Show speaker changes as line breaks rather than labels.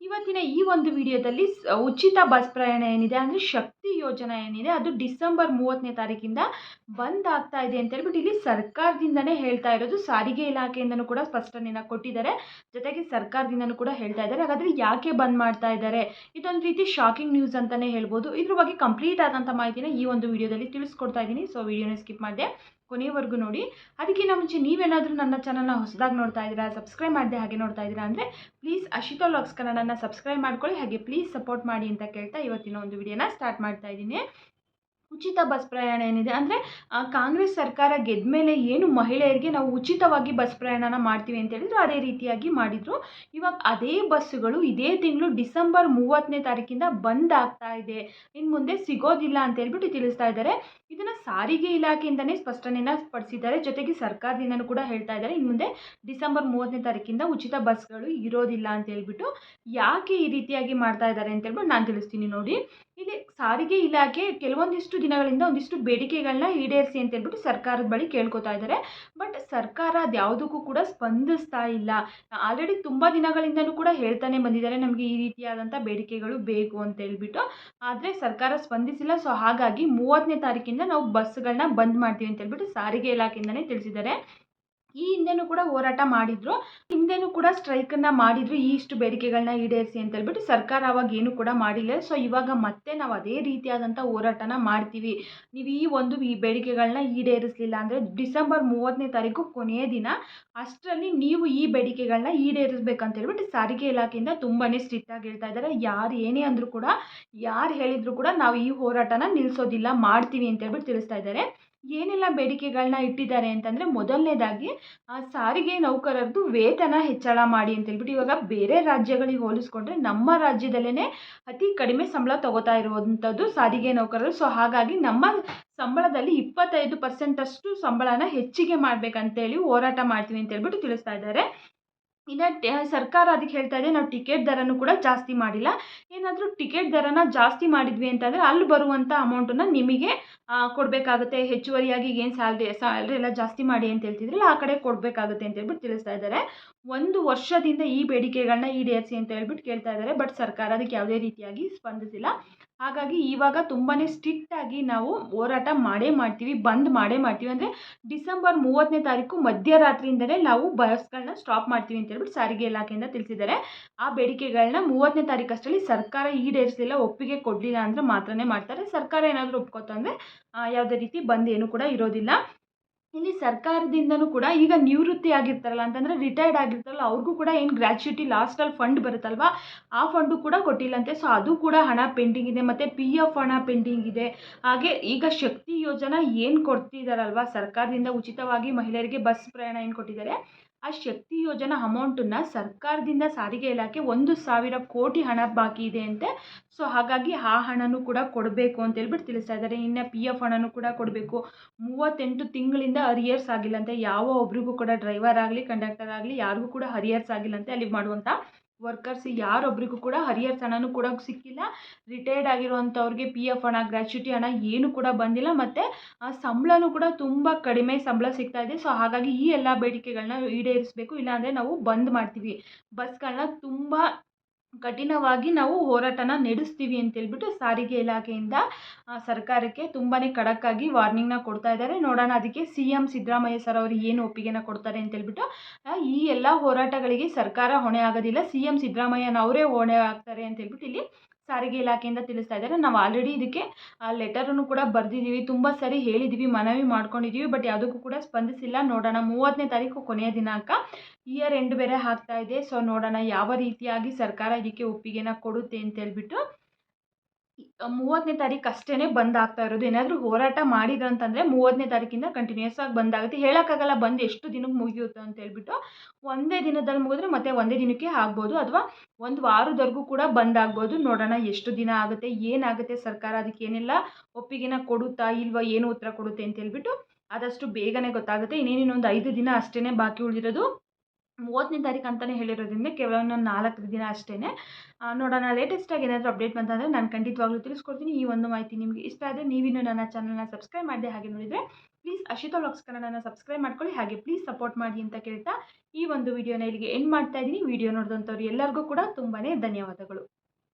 ಇವತ್ತಿನ ಈ ಒಂದು ವಿಡಿಯೋದಲ್ಲಿ ಉಚಿತ ಬಸ್ ಪ್ರಯಾಣ ಏನಿದೆ ಅಂದರೆ ಶಕ್ತಿ ಯೋಜನೆ ಏನಿದೆ, ಅದು ಡಿಸೆಂಬರ್ ಮೂವತ್ತನೇ ತಾರೀಕಿಂದ ಬಂದ್ ಆಗ್ತಾ ಇದೆ ಅಂತ ಹೇಳ್ಬಿಟ್ಟು ಇಲ್ಲಿ ಸರ್ಕಾರದಿಂದನೇ ಹೇಳ್ತಾ ಇರೋದು. ಸಾರಿಗೆ ಇಲಾಖೆಯಿಂದನೂ ಕೂಡ ಸ್ಪಷ್ಟನೆಯನ್ನು ಕೊಟ್ಟಿದ್ದಾರೆ. ಜೊತೆಗೆ ಸರ್ಕಾರದಿಂದನೂ ಕೂಡ ಹೇಳ್ತಾ ಇದ್ದಾರೆ. ಹಾಗಾದರೆ ಯಾಕೆ ಬಂದ್ ಮಾಡ್ತಾ ಇದ್ದಾರೆ? ಇದೊಂದು ರೀತಿ ಶಾಕಿಂಗ್ ನ್ಯೂಸ್ ಅಂತಲೇ ಹೇಳ್ಬೋದು. ಇದ್ರ ಬಗ್ಗೆ ಕಂಪ್ಲೀಟ್ ಆದಂಥ ಮಾಹಿತಿನ ಈ ಒಂದು ವಿಡಿಯೋದಲ್ಲಿ ತಿಳಿಸ್ಕೊಡ್ತಾ ಇದ್ದೀನಿ. ಸೊ ವಿಡಿಯೋನ ಸ್ಕಿಪ್ ಮಾಡಿದೆ. ಕೊನೆಯವರೆಗೂ ನೋಡಿ. ಅದಕ್ಕಿಂತ ಮುಂಚೆ ನೀವೇನಾದರೂ ನನ್ನ ಚಾನಲ್ನ ಹೊಸದಾಗಿ ನೋಡ್ತಾ ಇದ್ದೀರಾ ಸಬ್ಸ್ಕ್ರೈಬ್ ಮಾಡದೆ ಹಾಗೆ ನೋಡ್ತಾ ಇದ್ದೀರಾ ಅಂದರೆ ಪ್ಲೀಸ್ ಅಶಿತಾ ಲಾಗ್ಸ್ ಕನ್ನಡನ ಸಬ್ಸ್ಕ್ರೈಬ್ ಮಾಡ್ಕೊಳ್ಳಿ. ಹಾಗೆ ಪ್ಲೀಸ್ ಸಪೋರ್ಟ್ ಮಾಡಿ ಅಂತ ಕೇಳ್ತಾ ಇವತ್ತಿನ ಒಂದು ವಿಡಿಯೋನ ಸ್ಟಾರ್ಟ್ ಮಾಡ್ತಾ ಇದ್ದೀನಿ. ಉಚಿತ ಬಸ್ ಪ್ರಯಾಣ ಏನಿದೆ ಅಂದರೆ ಕಾಂಗ್ರೆಸ್ ಸರ್ಕಾರ ಗೆದ್ದ ಮೇಲೆ ಏನು ಮಹಿಳೆಯರಿಗೆ ನಾವು ಉಚಿತವಾಗಿ ಬಸ್ ಪ್ರಯಾಣನ ಮಾಡ್ತೀವಿ ಅಂತ ಹೇಳಿದ್ರು, ಅದೇ ರೀತಿಯಾಗಿ ಮಾಡಿದರು. ಇವಾಗ ಅದೇ ಬಸ್ಸುಗಳು ಇದೇ ತಿಂಗಳು ಡಿಸೆಂಬರ್ ಮೂವತ್ತನೇ ತಾರೀಕಿಂದ ಬಂದ್ ಆಗ್ತಾ ಇದೆ. ಇನ್ನು ಮುಂದೆ ಸಿಗೋದಿಲ್ಲ ಅಂತ ಹೇಳ್ಬಿಟ್ಟು ತಿಳಿಸ್ತಾ ಇದ್ದಾರೆ. ಇದನ್ನು ಸಾರಿಗೆ ಇಲಾಖೆಯಿಂದನೇ ಸ್ಪಷ್ಟನೆಯನ್ನು ಪಡಿಸಿದ್ದಾರೆ. ಜೊತೆಗೆ ಸರ್ಕಾರದಿಂದನೂ ಕೂಡ ಹೇಳ್ತಾ ಇದ್ದಾರೆ. ಇನ್ನು ಮುಂದೆ ಡಿಸೆಂಬರ್ ಮೂವತ್ತನೇ ತಾರೀಕಿಂದ ಉಚಿತ ಬಸ್ಗಳು ಇರೋದಿಲ್ಲ ಅಂತ ಹೇಳ್ಬಿಟ್ಟು ಯಾಕೆ ಈ ರೀತಿಯಾಗಿ ಮಾಡ್ತಾ ಇದ್ದಾರೆ ಅಂತ ಹೇಳ್ಬಿಟ್ಟು ನಾನು ತಿಳಿಸ್ತೀನಿ ನೋಡಿ. ಇಲ್ಲಿ ಸಾರಿಗೆ ಇಲಾಖೆ ಕೆಲವೊಂದಿಷ್ಟು ದಿನಗಳಿಂದ ಒಂದಿಷ್ಟು ಬೇಡಿಕೆಗಳನ್ನ ಈಡೇರಿಸಿ ಅಂತ ಹೇಳ್ಬಿಟ್ಟು ಸರ್ಕಾರದ ಬಳಿ ಕೇಳ್ಕೊತಾ ಇದ್ದಾರೆ. ಬಟ್ ಸರ್ಕಾರ ಅದ್ಯಾವುದಕ್ಕೂ ಕೂಡ ಸ್ಪಂದಿಸ್ತಾ ಇಲ್ಲ. ಆಲ್ರೆಡಿ ತುಂಬ ದಿನಗಳಿಂದನೂ ಕೂಡ ಹೇಳ್ತಾನೆ ಬಂದಿದ್ದಾರೆ ನಮಗೆ ಈ ರೀತಿಯಾದಂಥ ಬೇಡಿಕೆಗಳು ಬೇಕು ಅಂತ ಹೇಳ್ಬಿಟ್ಟು. ಆದರೆ ಸರ್ಕಾರ ಸ್ಪಂದಿಸಿಲ್ಲ. ಸೊ ಹಾಗಾಗಿ ಮೂವತ್ತನೇ ತಾರೀಕಿಂದ ನಾವು ಬಸ್ಗಳನ್ನ ಬಂದ್ ಮಾಡ್ತೀವಿ ಅಂತ ಹೇಳ್ಬಿಟ್ಟು ಸಾರಿಗೆ ಇಲಾಖೆಯಿಂದನೇ ತಿಳಿಸಿದ್ದಾರೆ. ಈ ಹಿಂದೆನೂ ಕೂಡ ಹೋರಾಟ ಮಾಡಿದ್ರು. ಹಿಂದೆನೂ ಕೂಡ ಸ್ಟ್ರೈಕನ್ನು ಮಾಡಿದ್ರು. ಈ ಇಷ್ಟು ಬೇಡಿಕೆಗಳನ್ನ ಈಡೇರಿಸಿ ಅಂತ ಹೇಳ್ಬಿಟ್ಟು ಸರ್ಕಾರ ಅವಾಗ ಏನು ಕೂಡ ಮಾಡಿಲ್ಲ. ಸೊ, ಇವಾಗ ಮತ್ತೆ ನಾವು ಅದೇ ರೀತಿಯಾದಂಥ ಹೋರಾಟನ ಮಾಡ್ತೀವಿ. ನೀವು ಈ ಒಂದು ಈ ಬೇಡಿಕೆಗಳನ್ನ ಈಡೇರಿಸಲಿಲ್ಲ ಅಂದರೆ ಡಿಸೆಂಬರ್ ಮೂವತ್ತನೇ ತಾರೀಕು ಕೊನೆಯ ದಿನ ಅಷ್ಟರಲ್ಲಿ ನೀವು ಈ ಬೇಡಿಕೆಗಳನ್ನ ಈಡೇರಿಸ್ಬೇಕಂತ ಹೇಳ್ಬಿಟ್ಟು ಸಾರಿಗೆ ಇಲಾಖೆಯಿಂದ ತುಂಬಾ ಸ್ಟ್ರಿಕ್ಟಾಗಿ ಹೇಳ್ತಾ ಇದ್ದಾರೆ. ಯಾರು ಏನೇ ಅಂದರೂ ಕೂಡ, ಯಾರು ಹೇಳಿದ್ರು ಕೂಡ ನಾವು ಈ ಹೋರಾಟನ ನಿಲ್ಲಿಸೋದಿಲ್ಲ ಮಾಡ್ತೀವಿ ಅಂತ ಹೇಳ್ಬಿಟ್ಟು ತಿಳಿಸ್ತಾ ಇದ್ದಾರೆ. ಏನೆಲ್ಲ ಬೇಡಿಕೆಗಳನ್ನ ಇಟ್ಟಿದ್ದಾರೆ ಅಂತಂದರೆ ಮೊದಲನೇದಾಗಿ, ಆ ಸಾರಿಗೆ ನೌಕರರದ್ದು ವೇತನ ಹೆಚ್ಚಳ ಮಾಡಿ ಅಂತ ಹೇಳ್ಬಿಟ್ಟು ಇವಾಗ ಬೇರೆ ರಾಜ್ಯಗಳಿಗೆ ಹೋಲಿಸ್ಕೊಂಡ್ರೆ ನಮ್ಮ ರಾಜ್ಯದಲ್ಲೇ ಅತಿ ಕಡಿಮೆ ಸಂಬಳ ತಗೋತಾ ಇರುವಂಥದ್ದು ಸಾರಿಗೆ ನೌಕರರು. ಸೊ ಹಾಗಾಗಿ ನಮ್ಮ ಸಂಬಳದಲ್ಲಿ ಇಪ್ಪತ್ತೈದು ಪರ್ಸೆಂಟಷ್ಟು ಸಂಬಳನ ಹೆಚ್ಚಿಗೆ ಮಾಡಬೇಕಂತೇಳಿ ಹೋರಾಟ ಮಾಡ್ತೀವಿ ಅಂತ ಹೇಳ್ಬಿಟ್ಟು ತಿಳಿಸ್ತಾ ಇದ್ದಾರೆ. ಇನ್ನು ಸರ್ಕಾರ ಅದಕ್ಕೆ ಹೇಳ್ತಾ ಇದೆ, ನಾವು ಟಿಕೆಟ್ ದರನೂ ಕೂಡ ಜಾಸ್ತಿ ಮಾಡಿಲ್ಲ. ಏನಾದರೂ ಟಿಕೆಟ್ ದರನ ಜಾಸ್ತಿ ಮಾಡಿದ್ವಿ ಅಂತಂದರೆ ಅಲ್ಲಿ ಬರುವಂಥ ಅಮೌಂಟನ್ನು ನಿಮಗೆ ಕೊಡಬೇಕಾಗುತ್ತೆ. ಹೆಚ್ಚುವರಿಯಾಗಿ ಏನು ಸ್ಯಾಲ್ರಿ ಸ್ಯಾಲ್ರಿ ಎಲ್ಲ ಜಾಸ್ತಿ ಮಾಡಿ ಅಂತ ಹೇಳ್ತಿದ್ರಲ್ಲ, ಆ ಕಡೆ ಕೊಡಬೇಕಾಗುತ್ತೆ ಅಂತ ಹೇಳ್ಬಿಟ್ಟು ತಿಳಿಸ್ತಾ ಇದ್ದಾರೆ. ಒಂದು ವರ್ಷದಿಂದ ಈ ಬೇಡಿಕೆಗಳನ್ನ ಈಡೇರಿಸಿ ಅಂತ ಹೇಳ್ಬಿಟ್ಟು ಕೇಳ್ತಾ ಇದ್ದಾರೆ, ಬಟ್ ಸರ್ಕಾರ ಅದಕ್ಕೆ ಯಾವುದೇ ರೀತಿಯಾಗಿ ಸ್ಪಂದಿಸಿಲ್ಲ. ಹಾಗಾಗಿ ಇವಾಗ ತುಂಬಾ ಸ್ಟ್ರಿಕ್ಟಾಗಿ ನಾವು ಹೋರಾಟ ಮಾಡೇ ಮಾಡ್ತೀವಿ, ಬಂದ್ ಮಾಡೇ ಮಾಡ್ತೀವಿ. ಅಂದರೆ ಡಿಸೆಂಬರ್ ಮೂವತ್ತನೇ ತಾರೀಕು ಮಧ್ಯರಾತ್ರಿಯಿಂದಲೇ ನಾವು ಬಸ್ಗಳನ್ನ ಸ್ಟಾಪ್ ಮಾಡ್ತೀವಿ ಅಂತ ಹೇಳ್ಬಿಟ್ಟು ಸಾರಿಗೆ ಇಲಾಖೆಯಿಂದ ತಿಳಿಸಿದ್ದಾರೆ. ಆ ಬೇಡಿಕೆಗಳನ್ನ ಮೂವತ್ತನೇ ತಾರೀಕು ಅಷ್ಟರಲ್ಲಿ ಸರ್ಕಾರ ಈಡೇರಿಸಲಿಲ್ಲ, ಒಪ್ಪಿಗೆ ಕೊಡಲಿಲ್ಲ ಅಂದರೆ ಮಾತ್ರನೇ ಮಾಡ್ತಾರೆ. ಸರ್ಕಾರ ಏನಾದರೂ ಒಪ್ಕೋತಂದರೆ ಯಾವುದೇ ರೀತಿ ಬಂದ್ ಏನು ಕೂಡ ಇರೋದಿಲ್ಲ. ಇಲ್ಲಿ ಸರ್ಕಾರದಿಂದನೂ ಕೂಡ ಈಗ ನಿವೃತ್ತಿ ಆಗಿರ್ತಾರಲ್ಲ, ಅಂತಂದರೆ ರಿಟೈರ್ಡ್ ಆಗಿರ್ತಾರಲ್ಲ, ಅವ್ರಿಗೂ ಕೂಡ ಏನು ಗ್ರ್ಯಾಚ್ಯುಟಿ ಲಾಸ್ಟಲ್ಲಿ ಫಂಡ್ ಬರುತ್ತಲ್ವ? ಆ ಫಂಡು ಕೂಡ ಕೊಟ್ಟಿಲ್ಲಂತೆ. ಸೊ ಅದು ಕೂಡ ಹಣ ಪೆಂಡಿಂಗ್ ಇದೆ, ಮತ್ತು ಪಿ ಎಫ್ ಹಣ ಪೆಂಡಿಂಗ್ ಇದೆ. ಹಾಗೆ ಈಗ ಶಕ್ತಿ ಯೋಜನಾ ಏನು ಕೊಡ್ತಿದ್ದಾರಲ್ವ ಸರ್ಕಾರದಿಂದ ಉಚಿತವಾಗಿ ಮಹಿಳೆಯರಿಗೆ ಬಸ್ ಪ್ರಯಾಣ ಏನು ಕೊಟ್ಟಿದ್ದಾರೆ? ಆ ಶಕ್ತಿ ಯೋಜನಾ ಅಮೌಂಟನ್ನು ಸರ್ಕಾರದಿಂದ ಸಾರಿಗೆ ಇಲಾಖೆ ಒಂದು ಸಾವಿರ ಕೋಟಿ ಹಣ ಬಾಕಿ ಇದೆ ಅಂತೆ. ಸೊ ಹಾಗಾಗಿ ಆ ಹಣನೂ ಕೂಡ ಕೊಡಬೇಕು ಅಂತ ಹೇಳ್ಬಿಟ್ಟು ತಿಳಿಸ್ತಾ ಇದ್ದಾರೆ. ಇನ್ನು ಪಿ ಎಫ್ ಹಣನೂ ಕೂಡ ಕೊಡಬೇಕು. ಮೂವತ್ತೆಂಟು ತಿಂಗಳಿಂದ ಅರಿಯರ್ಸ್ ಆಗಿಲ್ಲಂತೆ ಯಾವ ಒಬ್ರಿಗೂ ಕೂಡ ಡ್ರೈವರ್ ಆಗಲಿ ಕಂಡಕ್ಟರ್ ಆಗಲಿ, ಯಾರಿಗೂ ಕೂಡ ಹರಿಯರ್ಸ್ ಆಗಿಲ್ಲಂತೆ ಅಲ್ಲಿ ಮಾಡುವಂಥ ವರ್ಕರ್ಸ್ ಯಾರೊಬ್ಬರಿಗೂ ಕೂಡ ಹರಿಯರ್ಸ್ ಹಣನೂ ಕೂಡ ಸಿಕ್ಕಿಲ್ಲ. ರಿಟೈರ್ಡ್ ಆಗಿರುವಂಥವ್ರಿಗೆ ಪಿ ಎಫ್ ಹಣ ಗ್ರ್ಯಾಚ್ಯುಟಿ ಹಣ ಏನು ಕೂಡ ಬಂದಿಲ್ಲ. ಮತ್ತು ಸಂಬಳನೂ ಕೂಡ ತುಂಬ ಕಡಿಮೆ ಸಂಬಳ ಸಿಗ್ತಾ ಇದೆ. ಸೊ ಹಾಗಾಗಿ ಈ ಎಲ್ಲ ಬೇಡಿಕೆಗಳನ್ನ ಈಡೇರಿಸಬೇಕು. ಇಲ್ಲಾಂದರೆ ನಾವು ಬಂದ್ ಮಾಡ್ತೀವಿ. ಬಸ್ಗಳನ್ನ ತುಂಬ ಕಠಿಣವಾಗಿ ನಾವು ಹೋರಾಟನ ನಡೆಸ್ತೀವಿ ಅಂತೇಳ್ಬಿಟ್ಟು ಸಾರಿಗೆ ಇಲಾಖೆಯಿಂದ ಸರ್ಕಾರಕ್ಕೆ ತುಂಬಾ ಖಡಕ್ಕಾಗಿ ವಾರ್ನಿಂಗ್ನ ಕೊಡ್ತಾ ಇದ್ದಾರೆ. ನೋಡೋಣ ಅದಕ್ಕೆ ಸಿ ಎಂ ಸಿದ್ದರಾಮಯ್ಯ ಸರ್ ಅವರು ಏನು ಒಪ್ಪಿಗೆನ ಕೊಡ್ತಾರೆ ಅಂತೇಳ್ಬಿಟ್ಟು ಈ ಎಲ್ಲ ಹೋರಾಟಗಳಿಗೆ ಸರ್ಕಾರ ಹೊಣೆ ಆಗೋದಿಲ್ಲ. ಸಿ ಎಂ ಸಿದ್ದರಾಮಯ್ಯನವರೇ ಹೊಣೆ ಆಗ್ತಾರೆ ಅಂತೇಳ್ಬಿಟ್ಟು ಇಲ್ಲಿ ಸಾರಿಗೆ ಇಲಾಖೆಯಿಂದ ತಿಳಿಸ್ತಾ ಇದ್ದಾರೆ. ನಾವು ಆಲ್ರೆಡಿ ಇದಕ್ಕೆ ಲೆಟರನ್ನು ಕೂಡ ಬರೆದಿದ್ದೀವಿ. ತುಂಬ ಸರಿ ಹೇಳಿದ್ದೀವಿ, ಮನವಿ ಮಾಡ್ಕೊಂಡಿದ್ದೀವಿ ಬಟ್ ಯಾವುದಕ್ಕೂ ಕೂಡ ಸ್ಪಂದಿಸಿಲ್ಲ. ನೋಡೋಣ, ಮೂವತ್ತನೇ ತಾರೀಕು ಕೊನೆಯ ದಿನಾಂಕ. ಇಯರ್ ಎಂಡ್ ಬೇರೆ ಆಗ್ತಾ ಇದೆ. ಸೊ ನೋಡೋಣ, ಯಾವ ರೀತಿಯಾಗಿ ಸರ್ಕಾರ ಇದಕ್ಕೆ ಒಪ್ಪಿಗೆನ ಕೊಡುತ್ತೆ ಅಂತ ಹೇಳ್ಬಿಟ್ಟು ಮೂವತ್ತನೇ ತಾರೀಕು ಅಷ್ಟೇ ಬಂದ್ ಆಗ್ತಾ ಇರೋದು. ಏನಾದರೂ ಹೋರಾಟ ಮಾಡಿದ್ರು ಅಂತಂದರೆ ಮೂವತ್ತನೇ ತಾರೀಕಿಂದ ಕಂಟಿನ್ಯೂಸ್ ಆಗಿ ಬಂದಾಗುತ್ತೆ. ಹೇಳೋಕ್ಕಾಗಲ್ಲ, ಬಂದು ಎಷ್ಟು ದಿನಕ್ಕೆ ಮುಗಿಯುತ್ತೆ ಅಂತ ಹೇಳ್ಬಿಟ್ಟು ಒಂದೇ ದಿನದಲ್ಲಿ ಮುಗಿದ್ರೆ ಮತ್ತೆ ಒಂದೇ ದಿನಕ್ಕೆ ಆಗ್ಬೋದು ಅಥವಾ ಒಂದು ವಾರದವರೆಗೂ ಕೂಡ ಬಂದ್ ಆಗ್ಬೋದು ನೋಡೋಣ ಎಷ್ಟು ದಿನ ಆಗುತ್ತೆ, ಏನಾಗುತ್ತೆ, ಸರ್ಕಾರ ಅದಕ್ಕೆ ಏನೆಲ್ಲ ಒಪ್ಪಿಗೆನ ಕೊಡುತ್ತಾ ಇಲ್ವಾ, ಏನು ಉತ್ತರ ಕೊಡುತ್ತೆ ಅಂತ ಹೇಳ್ಬಿಟ್ಟು ಆದಷ್ಟು ಬೇಗನೆ ಗೊತ್ತಾಗುತ್ತೆ. ಇನ್ನೇನಿನ್ನೊಂದು ಐದು ದಿನ ಅಷ್ಟೇ ಬಾಕಿ ಉಳಿದಿರೋದು. ಮೂವತ್ತನೇ ತಾರೀಕು ಅಂತಲೇ ಹೇಳಿರೋದ್ರಿಂದ ಕೇವಲ ಒಂದು ನಾಲ್ಕು ದಿನ ಅಷ್ಟೇ ನೋಡೋಣ ಲೇಟೆಸ್ಟಾಗಿ ಏನಾದರೂ ಅಪ್ಡೇಟ್ ಬಂತಂದರೆ ನಾನು ಖಂಡಿತವಾಗ್ಲೂ ತಿಳಿಸ್ಕೊಡ್ತೀನಿ. ಈ ಒಂದು ಮಾಹಿತಿ ನಿಮಗೆ ಇಷ್ಟ ಆದರೆ ನೀವಿನ್ನೂ ನನ್ನ ಚಾನಲ್ನ ಸಬ್ಸ್ಕ್ರೈಬ್ ಮಾಡಿದೆ ಹಾಗೆ ನೋಡಿದರೆ ಪ್ಲೀಸ್ ಅಶಿತಾ ವ್ಲಾಗ್ಸ್ ಕನ್ನಡನ ಸಬ್ಸ್ಕ್ರೈಬ್ ಮಾಡ್ಕೊಳ್ಳಿ. ಹಾಗೆ ಪ್ಲೀಸ್ ಸಪೋರ್ಟ್ ಮಾಡಿ ಅಂತ ಕೇಳ್ತಾ ಈ ಒಂದು ವಿಡಿಯೋನ ಇಲ್ಲಿಗೆ ಎಂಡ್ ಮಾಡ್ತಾ ಇದ್ದೀನಿ. ವಿಡಿಯೋ ನೋಡಿದಂಥವ್ರು ಎಲ್ಲರಿಗೂ ಕೂಡ ತುಂಬಾ ಧನ್ಯವಾದಗಳು.